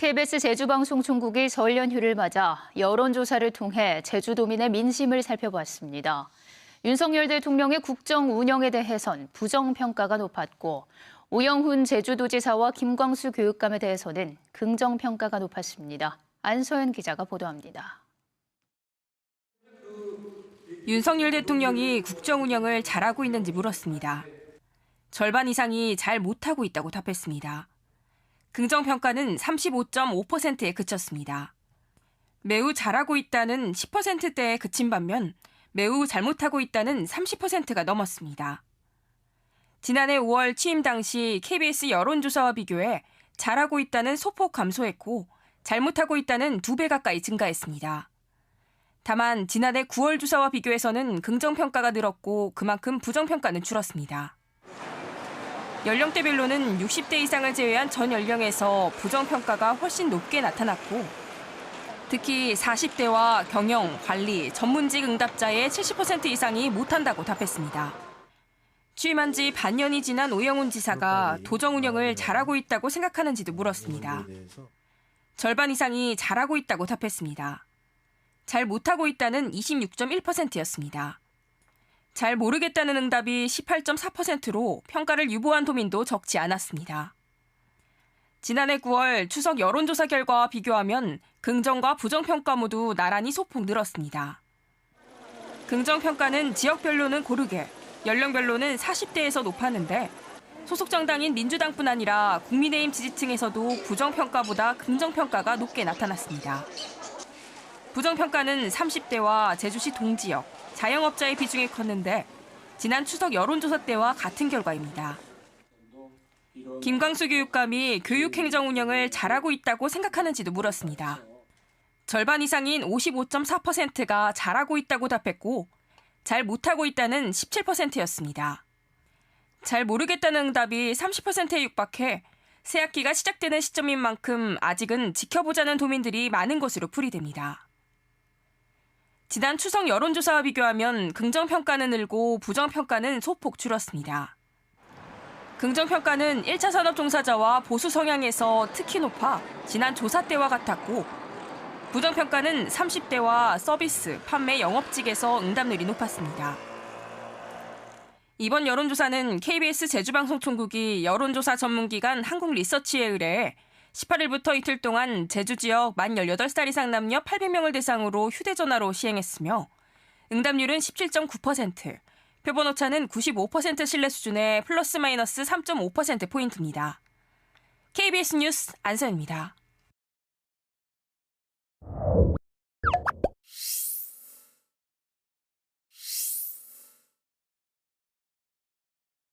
KBS 제주방송총국이 설 연휴를 맞아 여론조사를 통해 제주도민의 민심을 살펴보았습니다. 윤석열 대통령의 국정 운영에 대해선 부정평가가 높았고 오영훈 제주도지사와 김광수 교육감에 대해서는 긍정평가가 높았습니다. 안소연 기자가 보도합니다. 윤석열 대통령이 국정 운영을 잘하고 있는지 물었습니다. 절반 이상이 잘 못하고 있다고 답했습니다. 긍정평가는 35.5%에 그쳤습니다. 매우 잘하고 있다는 10%대에 그친 반면 매우 잘못하고 있다는 30%가 넘었습니다. 지난해 5월 취임 당시 KBS 여론조사와 비교해 잘하고 있다는 소폭 감소했고 잘못하고 있다는 2배 가까이 증가했습니다. 다만 지난해 9월 조사와 비교해서는 긍정평가가 늘었고 그만큼 부정평가는 줄었습니다. 연령대별로는 60대 이상을 제외한 전 연령에서 부정평가가 훨씬 높게 나타났고 특히 40대와 경영, 관리, 전문직 응답자의 70% 이상이 못한다고 답했습니다. 취임한 지 반년이 지난 오영훈 지사가 도정 운영을 잘하고 있다고 생각하는지도 물었습니다. 절반 이상이 잘하고 있다고 답했습니다. 잘 못하고 있다는 26.1%였습니다. 잘 모르겠다는 응답이 18.4%로 평가를 유보한 도민도 적지 않았습니다. 지난해 9월 추석 여론조사 결과와 비교하면 긍정과 부정평가 모두 나란히 소폭 늘었습니다. 긍정평가는 지역별로는 고르게, 연령별로는 40대에서 높았는데 소속 정당인 민주당뿐 아니라 국민의힘 지지층에서도 부정평가보다 긍정평가가 높게 나타났습니다. 부정평가는 30대와 제주시 동지역, 자영업자의 비중이 컸는데 지난 추석 여론조사 때와 같은 결과입니다. 김광수 교육감이 교육행정 운영을 잘하고 있다고 생각하는지도 물었습니다. 절반 이상인 55.4%가 잘하고 있다고 답했고 잘 못하고 있다는 17%였습니다. 잘 모르겠다는 응답이 30%에 육박해 새학기가 시작되는 시점인 만큼 아직은 지켜보자는 도민들이 많은 것으로 풀이됩니다. 지난 추석 여론조사와 비교하면 긍정평가는 늘고 부정평가는 소폭 줄었습니다. 긍정평가는 1차 산업 종사자와 보수 성향에서 특히 높아 지난 조사 때와 같았고 부정평가는 30대와 서비스, 판매, 영업직에서 응답률이 높았습니다. 이번 여론조사는 KBS 제주방송총국이 여론조사 전문기관 한국리서치에 의뢰해 18일부터 이틀 동안 제주 지역 만 18살 이상 남녀 800명을 대상으로 휴대전화로 시행했으며 응답률은 17.9%, 표본 오차는 95% 신뢰 수준의 플러스 마이너스 3.5%포인트입니다. KBS 뉴스 안서입니다.